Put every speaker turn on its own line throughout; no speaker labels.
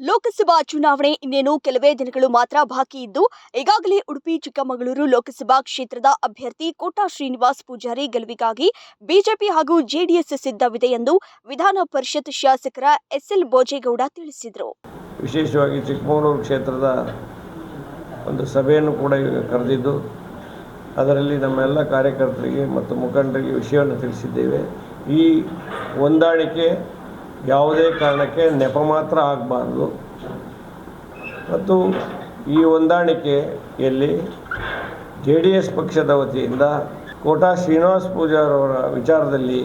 ಲೋಕಸಭಾ ಚುನಾವಣೆ ಇನ್ನೇನು ಕೆಲವೇ ದಿನಗಳು ಮಾತ್ರ ಬಾಕಿ ಇದ್ದು, ಈಗಾಗಲೇ ಉಡುಪಿ, ಚಿಕ್ಕಮಗಳೂರು ಲೋಕಸಭಾ ಕ್ಷೇತ್ರದ ಅಭ್ಯರ್ಥಿ ಕೋಟಾ ಶ್ರೀನಿವಾಸ್ ಪೂಜಾರಿ ಗೆಲುವಿಗಾಗಿ ಬಿಜೆಪಿ ಹಾಗೂ ಜೆಡಿಎಸ್ ಸಿದ್ಧವಿದೆ ಎಂದು ವಿಧಾನ ಪರಿಷತ್ ಶಾಸಕರ ಎಸ್ಎಲ್ ಭೋಜೇಗೌಡ ತಿಳಿಸಿದರು.
ವಿಶೇಷವಾಗಿ ಚಿಕ್ಕಮಗಳೂರು ಕ್ಷೇತ್ರದ ಒಂದು ಸಭೆಯನ್ನು ಕೂಡ ಕರೆದಿದ್ದು, ಅದರಲ್ಲಿ ನಮ್ಮೆಲ್ಲ ಕಾರ್ಯಕರ್ತರಿಗೆ ಮತ್ತು ಮುಖಂಡರಿಗೆ ವಿಷಯವನ್ನು ತಿಳಿಸಿದ್ದೇವೆ. ಈ ಹೊಂದಾಣಿಕೆ ಯಾವುದೇ ಕಾರಣಕ್ಕೆ ನೆಪ ಮಾತ್ರ ಆಗಬಾರ್ದು. ಮತ್ತು ಈ ಹೊಂದಾಣಿಕೆಯಲ್ಲಿ ಜೆ ಡಿ ಎಸ್ ಪಕ್ಷದ ವತಿಯಿಂದ ಕೋಟಾ ಶ್ರೀನಿವಾಸ ಪೂಜಾರವರ ವಿಚಾರದಲ್ಲಿ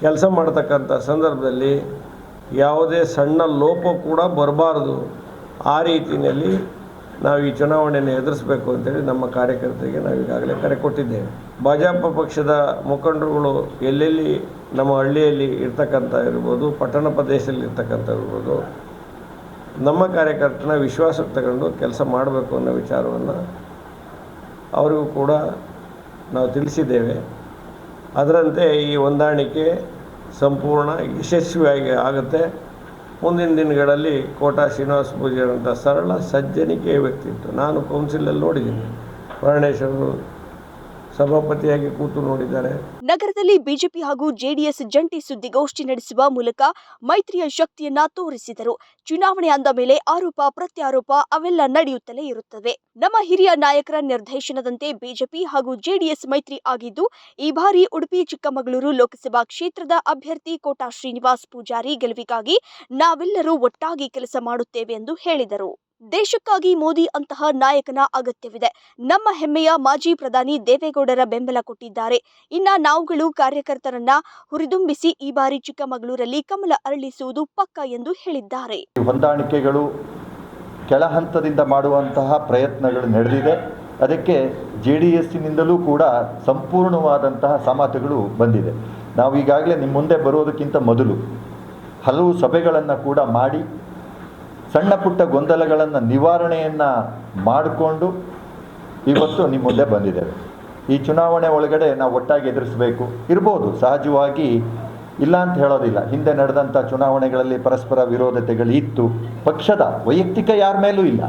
ಕೆಲಸ ಮಾಡ್ತಕ್ಕಂಥ ಸಂದರ್ಭದಲ್ಲಿ ಯಾವುದೇ ಸಣ್ಣ ಲೋಪ ಕೂಡ ಬರಬಾರ್ದು ಆ ರೀತಿಯಲ್ಲಿ ನಾವು ಈ ಚುನಾವಣೆಯನ್ನು ಎದುರಿಸಬೇಕು ಅಂತೇಳಿ ನಮ್ಮ ಕಾರ್ಯಕರ್ತರಿಗೆ ನಾವು ಈಗಾಗಲೇ ಕರೆ ಕೊಟ್ಟಿದ್ದೇವೆ. ಭಾಜಪ ಪಕ್ಷದ ಮುಖಂಡರುಗಳು ಎಲ್ಲೆಲ್ಲಿ ನಮ್ಮ ಹಳ್ಳಿಯಲ್ಲಿ ಇರ್ತಕ್ಕಂಥ ಇರ್ಬೋದು, ಪಟ್ಟಣ ಪ್ರದೇಶದಲ್ಲಿ ಇರ್ತಕ್ಕಂಥ ಇರ್ಬೋದು, ನಮ್ಮ ಕಾರ್ಯಕರ್ತನ ವಿಶ್ವಾಸಕ್ಕೆ ತಗೊಂಡು ಕೆಲಸ ಮಾಡಬೇಕು ಅನ್ನೋ ವಿಚಾರವನ್ನು ಅವರಿಗೂ ಕೂಡ ನಾವು ತಿಳಿಸಿದ್ದೇವೆ. ಅದರಂತೆ ಈ ಹೊಂದಾಣಿಕೆ ಸಂಪೂರ್ಣ ಯಶಸ್ವಿಯಾಗಿ ಆಗುತ್ತೆ. ಮುಂದಿನ ದಿನಗಳಲ್ಲಿ ಕೋಟಾ ಶ್ರೀನಿವಾಸ ಪೂಜೆ ಅಂತ ಸರಳ ಸಜ್ಜನಿಕೆಯ ವ್ಯಕ್ತಿತ್ವ. ನಾನು ಕೌನ್ಸಿಲಲ್ಲಿ ನೋಡಿದ್ದೀನಿ. ಪ್ರಾಣೇಶ್ವರು ಸಭಾಪತಿಯಾಗಿ ಕೂತು ನೋಡಿದ್ದಾರೆ.
ನಗರದಲ್ಲಿ ಬಿಜೆಪಿ ಹಾಗೂ ಜೆಡಿಎಸ್ ಜಂಟಿ ಸುದ್ದಿಗೋಷ್ಠಿ ನಡೆಸುವ ಮೂಲಕ ಮೈತ್ರಿಯ ಶಕ್ತಿಯನ್ನ ತೋರಿಸಿದರು. ಚುನಾವಣೆ ಅಂದ ಮೇಲೆ ಆರೋಪ, ಪ್ರತ್ಯಾರೋಪ ಅವೆಲ್ಲ ನಡೆಯುತ್ತಲೇ ಇರುತ್ತವೆ. ನಮ್ಮ ಹಿರಿಯ ನಾಯಕರ ನಿರ್ದೇಶನದಂತೆ ಬಿಜೆಪಿ ಹಾಗೂ ಜೆಡಿಎಸ್ ಮೈತ್ರಿ ಆಗಿದ್ದು, ಈ ಬಾರಿ ಉಡುಪಿ, ಚಿಕ್ಕಮಗಳೂರು ಲೋಕಸಭಾ ಕ್ಷೇತ್ರದ ಅಭ್ಯರ್ಥಿ ಕೋಟಾ ಶ್ರೀನಿವಾಸ್ ಪೂಜಾರಿ ಗೆಲುವಿಗಾಗಿ ನಾವೆಲ್ಲರೂ ಒಟ್ಟಾಗಿ ಕೆಲಸ ಮಾಡುತ್ತೇವೆ ಎಂದು ಹೇಳಿದರು. ದೇಶಕ್ಕಾಗಿ ಮೋದಿ ಅಂತಹ ನಾಯಕನ ಅಗತ್ಯವಿದೆ. ನಮ್ಮ ಹೆಮ್ಮೆಯ ಮಾಜಿ ಪ್ರಧಾನಿ ದೇವೇಗೌಡರ ಬೆಂಬಲ ಕೊಟ್ಟಿದ್ದಾರೆ. ಇನ್ನ ನಾವುಗಳು ಕಾರ್ಯಕರ್ತರನ್ನ ಹುರಿದುಂಬಿಸಿ ಈ ಬಾರಿ ಚಿಕ್ಕಮಗಳೂರಲ್ಲಿ ಕಮಲ ಅರಳಿಸುವುದು ಪಕ್ಕ ಎಂದು ಹೇಳಿದ್ದಾರೆ.
ಹೊಂದಾಣಿಕೆಗಳು ಕೆಳ ಹಂತದಿಂದ ಮಾಡುವಂತಹ ಪ್ರಯತ್ನಗಳು ನಡೆದಿದೆ. ಅದಕ್ಕೆ ಜೆ ಡಿ ಎಸ್ಸಿನಿಂದಲೂ ಕೂಡ ಸಂಪೂರ್ಣವಾದಂತಹ ಸಮಾತಗಳು ಬಂದಿದೆ. ನಾವು ಈಗಾಗಲೇ ನಿಮ್ಮ ಮುಂದೆ ಬರೋದಕ್ಕಿಂತ ಮೊದಲು ಹಲವು ಸಭೆಗಳನ್ನು ಕೂಡ ಮಾಡಿ ಸಣ್ಣ ಪುಟ್ಟ ಗೊಂದಲಗಳನ್ನು ನಿವಾರಣೆಯನ್ನು ಮಾಡಿಕೊಂಡು ಇವತ್ತು ನಿಮ್ಮ ಮುಂದೆ ಬಂದಿದ್ದೇವೆ ಈ ಚುನಾವಣೆ ಒಳಗಡೆ ನಾವು ಒಟ್ಟಾಗಿ ಎದುರಿಸಬೇಕು. ಇರ್ಬೋದು, ಸಹಜವಾಗಿ ಇಲ್ಲ ಅಂತ ಹೇಳೋದಿಲ್ಲ. ಹಿಂದೆ ನಡೆದಂಥ ಚುನಾವಣೆಗಳಲ್ಲಿ ಪರಸ್ಪರ ವಿರೋಧತೆಗಳು ಇತ್ತು. ಪಕ್ಷದ ವೈಯಕ್ತಿಕ ಯಾರ ಮೇಲೂ ಇಲ್ಲ.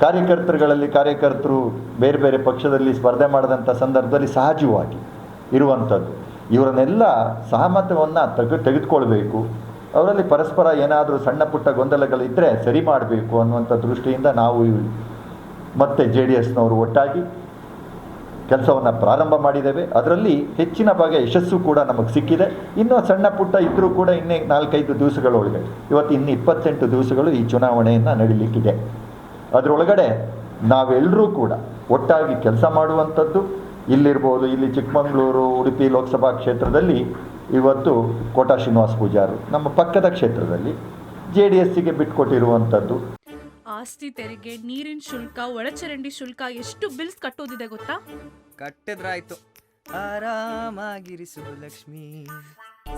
ಕಾರ್ಯಕರ್ತರುಗಳಲ್ಲಿ ಕಾರ್ಯಕರ್ತರು ಬೇರೆ ಬೇರೆ ಪಕ್ಷದಲ್ಲಿ ಸ್ಪರ್ಧೆ ಮಾಡಿದಂಥ ಸಂದರ್ಭದಲ್ಲಿ ಸಹಜವಾಗಿ ಇರುವಂಥದ್ದು ಇವರನ್ನೆಲ್ಲ ಸಹಮತವನ್ನು ತೆಗೆ ತೆಗೆದುಕೊಳ್ಬೇಕು. ಅವರಲ್ಲಿ ಪರಸ್ಪರ ಏನಾದರೂ ಸಣ್ಣ ಪುಟ್ಟ ಗೊಂದಲಗಳಿದ್ದರೆ ಸರಿ ಮಾಡಬೇಕು ಅನ್ನುವಂಥ ದೃಷ್ಟಿಯಿಂದ ನಾವು ಮತ್ತೆ ಜೆ ಡಿ ಎಸ್ನವರು ಒಟ್ಟಾಗಿ ಕೆಲಸವನ್ನು ಪ್ರಾರಂಭ ಮಾಡಿದ್ದೇವೆ. ಅದರಲ್ಲಿ ಹೆಚ್ಚಿನ ಭಾಗ ಯಶಸ್ಸು ಕೂಡ ನಮಗೆ ಸಿಕ್ಕಿದೆ. ಇನ್ನೂ ಸಣ್ಣ ಪುಟ್ಟ ಇದ್ದರೂ ಕೂಡ ಇನ್ನೇ ನಾಲ್ಕೈದು ದಿವಸಗಳೊಳಗೆ, ಇವತ್ತು ಇನ್ನು ಇಪ್ಪತ್ತೆಂಟು ದಿವಸಗಳು ಈ ಚುನಾವಣೆಯನ್ನು ನಡೀಲಿಕ್ಕಿದೆ. ಅದರೊಳಗಡೆ ನಾವೆಲ್ಲರೂ ಕೂಡ ಒಟ್ಟಾಗಿ ಕೆಲಸ ಮಾಡುವಂಥದ್ದು, ಇಲ್ಲಿರ್ಬೋದು ಇಲ್ಲಿ ಚಿಕ್ಕಮಗಳೂರು, ಉಡುಪಿ ಲೋಕಸಭಾ ಕ್ಷೇತ್ರದಲ್ಲಿ ಇವತ್ತು ಕೋಟಾ ಶ್ರೀನಿವಾಸ ಪೂಜಾರು ನಮ್ಮ ಪಕ್ಕದ ಕ್ಷೇತ್ರದಲ್ಲಿ ಜೆ ಡಿ ಎಸ್ಸಿಗೆ ಬಿಟ್ಕೊಟ್ಟಿರುವಂಥದ್ದು.
ಆಸ್ತಿ ತೆರಿಗೆ ನೀರಿನ ಶುಲ್ಕ ಒಳಚರಂಡಿ ಶುಲ್ಕ ಎಷ್ಟು ಬಿಲ್ಸ್ ಕಟ್ಟೋದಿದೆ ಗೊತ್ತಾ?
ಕಟ್ಟಿದ್ರಾಯ್ತು. ಆರಾಮಾಗಿರಿಸು ಲಕ್ಷ್ಮಿ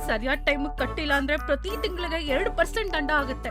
ಸರಿಯಾದ ಟೈಮಿಗೆ ಕಟ್ಟಿಲ್ಲ ಅಂದ್ರೆ ಪ್ರತಿ ತಿಂಗಳಿಗೆ ಎರಡು ಪರ್ಸೆಂಟ್ ದಂಡ ಆಗುತ್ತೆ.